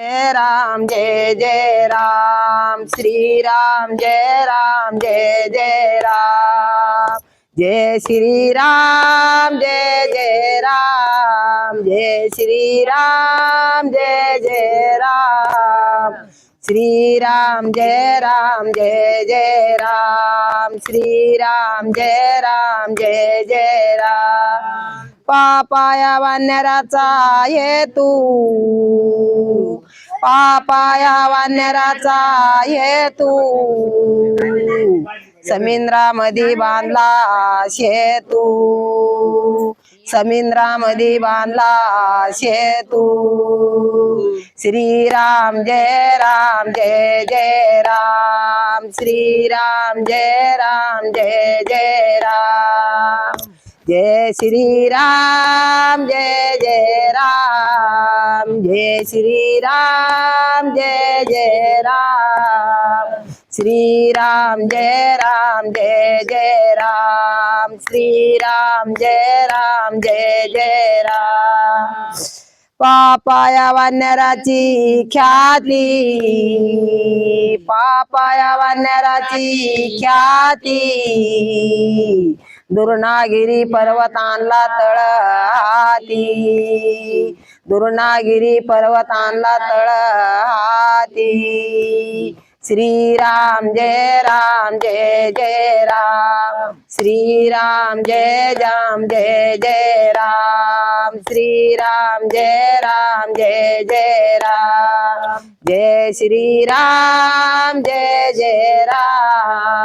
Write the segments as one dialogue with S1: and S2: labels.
S1: जय राम जय जय राम। श्री राम जय राम जय जय राम। जय श्री राम जय जय राम। जय श्री राम जय जय राम। श्री राम जय राम जय जय राम। श्री राम जय राम जय जय Ram. Papaya वानराचा तू। Papaya वानराचा हेतू. समिंद्रामध्ये बांधला शेतू. समिंद्रामध्ये बांधला शेतू. श्रीराम जय राम जय जय राम. श्रीराम जय राम जय जय राम. जय श्री राम जय जय राम जय श्री राम जय जय राम श्री राम जय राम जय जय राम श्री राम जय राम जय जय राम पापाया वानराची ख्याती पापाया वानराची ख्याती। दुर्णागिरी पर्वतांला तळहाती. दुर्णागिरी पर्वतांला तळहाती. श्रीराम जय राम जय जय राम. श्रीराम जय राम जय जय राम. श्रीराम जय राम जय जय राम. जय श्रीराम जय जय राम.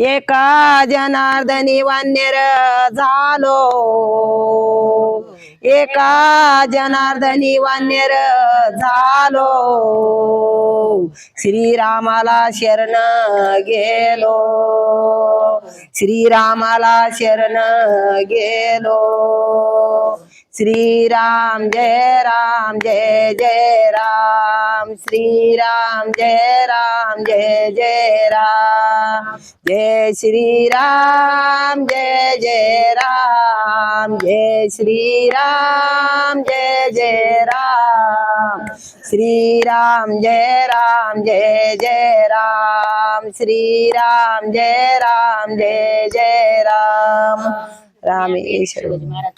S1: एका जनार्दनी वान्यर झालो. एका जनार्दनी वान्यर झालो. श्रीरामाला शरण गेलो. श्रीरामाला शरण गेलो. श्रीराम जय राम जय जय राम। श्रीराम जय राम जय जय राम। जय श्रीराम जय जय राम। जय श्रीराम जय जय राम। श्रीराम जय राम जय जय राम। श्रीराम जय राम जय जय राम। रामेश्वर।